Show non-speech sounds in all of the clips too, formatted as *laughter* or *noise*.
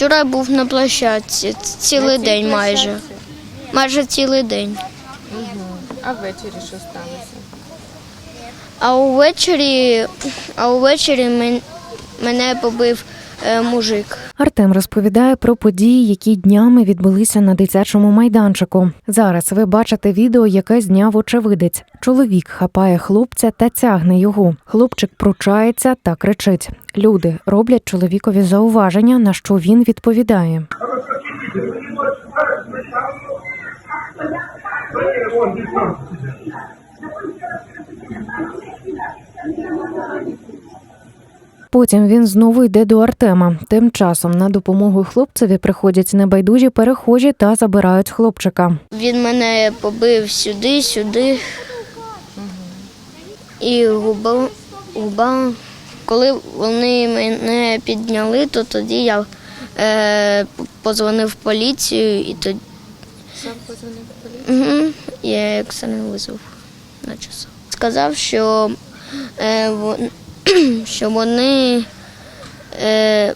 Вчора був на площадці цілий на день майже. площадці? Майже цілий день. А ввечері що сталося? А увечері, а увечері мен- мене побив мужик. Артем розповідає про події, які днями відбулися на дитячому майданчику. Зараз ви бачите відео, яке зняв очевидець. Чоловік хапає хлопця та тягне його. Хлопчик пручається та кричить. Люди роблять чоловікові зауваження, на що він відповідає. Потім він знову йде до Артема. Тим часом на допомогу хлопцеві приходять небайдужі перехожі та забирають хлопчика. Він мене побив сюди, сюди. І губа, губа. Коли вони мене підняли, то тоді я е, позвонив в поліцію і тоді Сам позвонив поліцію? угу, я екстрений визвав на часу. Сказав, що, е, *clears throat* що вони е,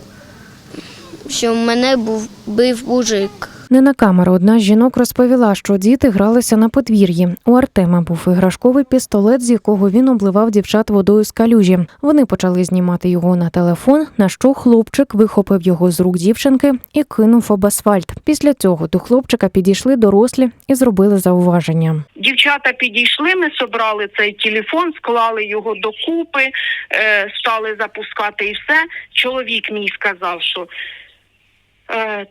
що мене був бив мужик. Не на камеру одна з жінок розповіла, що діти гралися на подвір'ї. У Артема був іграшковий пістолет, з якого він обливав дівчат водою з калюжі. Вони почали знімати його на телефон, на що хлопчик вихопив його з рук дівчинки і кинув об асфальт. Після цього до хлопчика підійшли дорослі і зробили зауваження. Дівчата підійшли, ми собрали цей телефон, склали його докупи, е, стали запускати і все. Чоловік мій сказав, що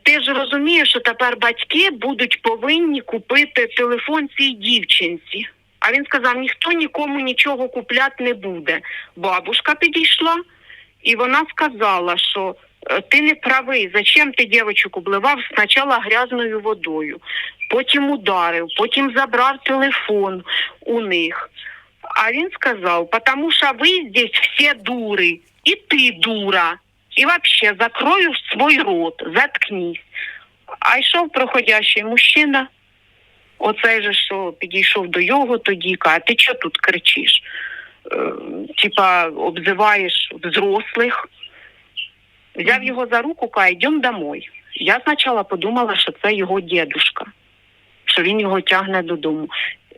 ти ж розумієш, що тепер батьки будуть повинні купити телефон цій дівчинці. А він сказав, ніхто нікому нічого купляти не буде. Бабушка підійшла, і вона сказала, що е, ти не правий, зачем ти дівчинку обливав спочатку грязною водою, потім ударив, потім забрав телефон у них. А він сказав, потому що ви здесь всі дури, і ти дура. І вообще закрою свой рот, заткнись. А йшов проходящий мужчина, оцей же, що підійшов до його тоді, каже, ти що тут кричиш? Е, типа обзиваєш взрослих. Взяв його за руку, каже, йдемо домой. Я спочатку подумала, що це його дідушка, що він його тягне додому.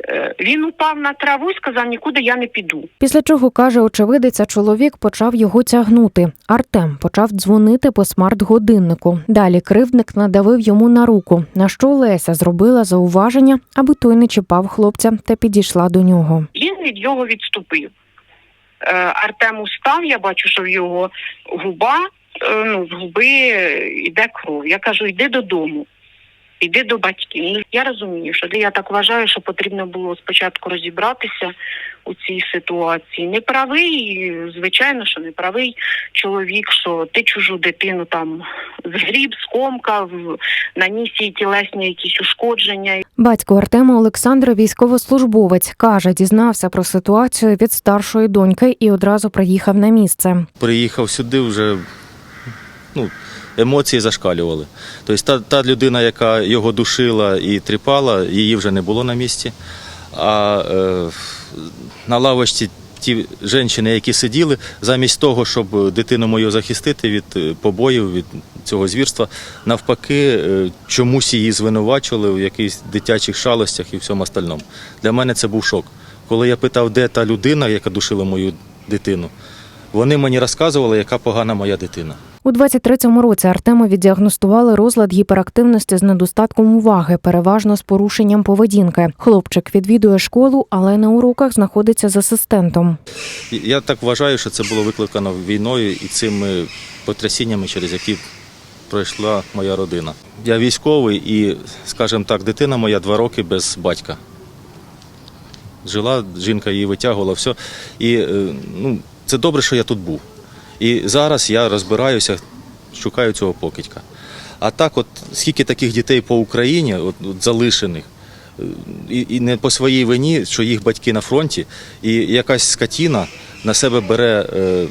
Е, Він упав на траву і сказав, нікуди я не піду. Після чого каже очевидець, чоловік почав його тягнути. Артем почав дзвонити по смарт-годиннику. Далі кривдник надавив йому на руку, на що Леся зробила зауваження, аби той не чіпав хлопця та підійшла до нього. Він від його відступив. Е, Артем устав, я бачу, що в його губа, е, ну, з губи йде кров. Я кажу, йди додому, йди до батьків. Ну, я розумію, що я так вважаю, що потрібно було спочатку розібратися у цій ситуації. Не правий, звичайно, що не правий чоловік, що ти чужу дитину там згріб, скомкав, наніс їй тілесні якісь ушкодження. Батько Артема Олександра, військовослужбовець, каже, дізнався про ситуацію від старшої доньки і одразу приїхав на місце. приїхав сюди, вже ну, емоції зашкалювали. Тобто та, та людина, яка його душила і тріпала, її вже не було на місці. А е, на лавочці ті жінки, які сиділи, замість того, щоб дитину мою захистити від е, побоїв, від цього звірства, навпаки, е, чомусь її звинувачували в якихось дитячих шалостях і всьому остальному. Для мене це був шок. Коли я питав, де та людина, яка душила мою дитину, вони мені розказували, яка погана моя дитина. У 23-му році Артему віддіагностували розлад гіперактивності з недостатком уваги, переважно з порушенням поведінки. Хлопчик відвідує школу, але на уроках знаходиться з асистентом. Я так вважаю, що це було викликано війною і цими потрясіннями, через які пройшла моя родина. Я військовий і, скажімо так, дитина моя два роки без батька. Жила, жінка її витягувала, все. І е, ну, це добре, що я тут був. І зараз я розбираюся, шукаю цього покидька. А так, от скільки таких дітей по Україні, от, от залишених, е, і, і не по своїй вині, що їх батьки на фронті, і якась скотіна на себе бере е,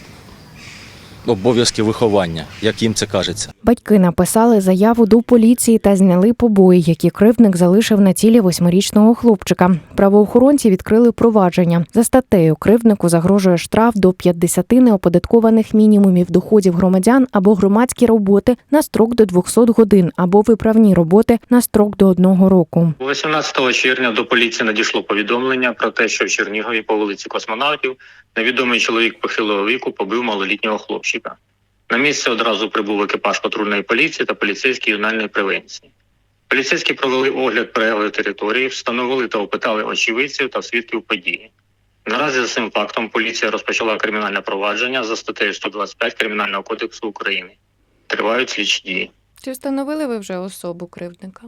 обов'язки виховання, як їм це кажеться. Батьки написали заяву до поліції та зняли побої, які кривдник залишив на тілі восьмирічного хлопчика. Правоохоронці відкрили провадження. За статтею кривднику загрожує штраф до 50 неоподаткованих мінімумів доходів громадян або громадські роботи на строк до 200 годин, або виправні роботи на строк до одного року. 18 червня до поліції надійшло повідомлення про те, що в Чернігові по вулиці Космонавтів невідомий чоловік похилого віку побив малолітнього хлопчика. На місце одразу прибув екіпаж патрульної поліції та поліцейські юнальної превенції. Поліцейські провели огляд прилеглої території, встановили та опитали очевидців та свідків події. Наразі за цим фактом поліція розпочала кримінальне провадження за статтею 125 Кримінального кодексу України. Тривають слідчі дії. Чи встановили ви вже особу кривдника?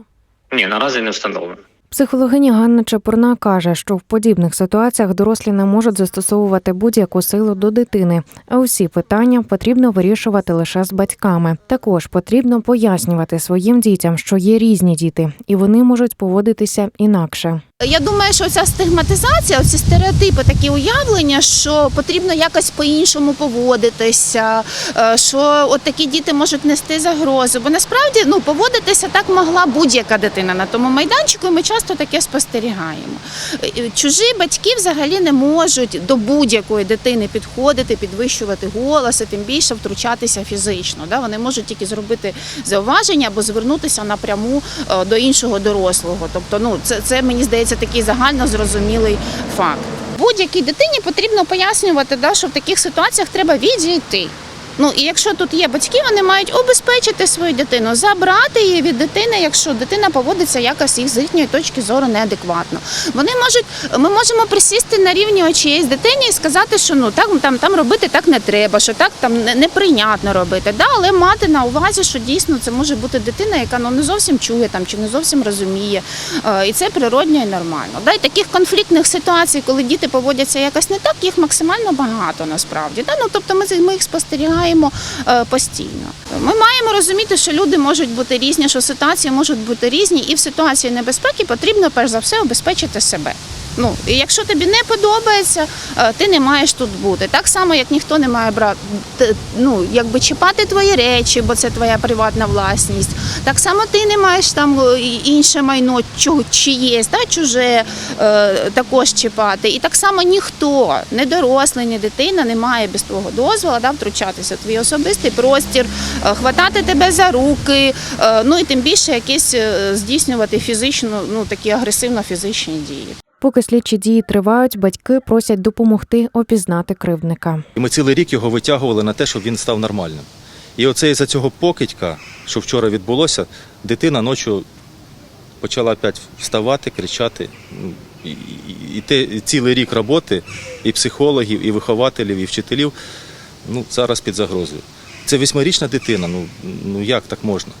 Ні, наразі не встановлено. Психологиня Ганна Чепурна каже, що в подібних ситуаціях дорослі не можуть застосовувати будь-яку силу до дитини, а усі питання потрібно вирішувати лише з батьками. Також потрібно пояснювати своїм дітям, що є різні діти, і вони можуть поводитися інакше. Я думаю, що ця стигматизація, ці стереотипи, такі уявлення, що потрібно якось по-іншому поводитися, е, що от такі діти можуть нести загрозу. Бо насправді ну поводитися так могла будь-яка дитина на тому майданчику. і Ми часто таке спостерігаємо. Е, Чужі батьки взагалі не можуть до будь-якої дитини підходити, підвищувати голос, і тим більше втручатися фізично. Да? Вони можуть тільки зробити зауваження або звернутися напряму е, до іншого дорослого. Тобто, ну це, це мені здається такий загально зрозумілий факт. Будь-якій дитині потрібно пояснювати, що в таких ситуаціях треба відійти. Ну і якщо тут є батьки, вони мають обезпечити свою дитину, забрати її від дитини, якщо дитина поводиться якось їх з їхньої точки зору неадекватно. Вони можуть, ми можемо присісти на рівні очей з дитині і сказати, що ну так там, там робити так не треба, що так там неприйнятно робити. Да, але мати на увазі, що дійсно це може бути дитина, яка ну не зовсім чує там чи не зовсім розуміє. Е, І це природньо і нормально. Да, і таких конфліктних ситуацій, коли діти поводяться якось не так, їх максимально багато насправді. Да? Ну, тобто ми, ми їх спостерігаємо е, постійно. Ми маємо розуміти, що люди можуть бути різні, що ситуації можуть бути різні, і в ситуації небезпеки потрібно перш за все обезпечити себе. Ну, і якщо тобі не подобається, е, ти не маєш тут бути. Так само, як ніхто не має брати, ну, якби чіпати твої речі, бо це твоя приватна власність. Так само ти не маєш там е, інше майно, чого чиєсь, да, чуже е, також чіпати. І так само ніхто, не дорослий, ні дитина, не має без твого дозволу да, втручатися в твій особистий простір, е, хватати тебе за руки, е, ну і тим більше якісь е, здійснювати фізично, ну такі агресивно-фізичні дії. Поки слідчі дії тривають, батьки просять допомогти опізнати кривдника. І ми цілий рік його витягували на те, щоб він став нормальним. І оце із-за цього покидька, що вчора відбулося, дитина ночі почала опять вставати, кричати. І, те цілий рік роботи і психологів, і вихователів, і вчителів ну, зараз під загрозою. Це восьмирічна дитина, ну, ну як так можна?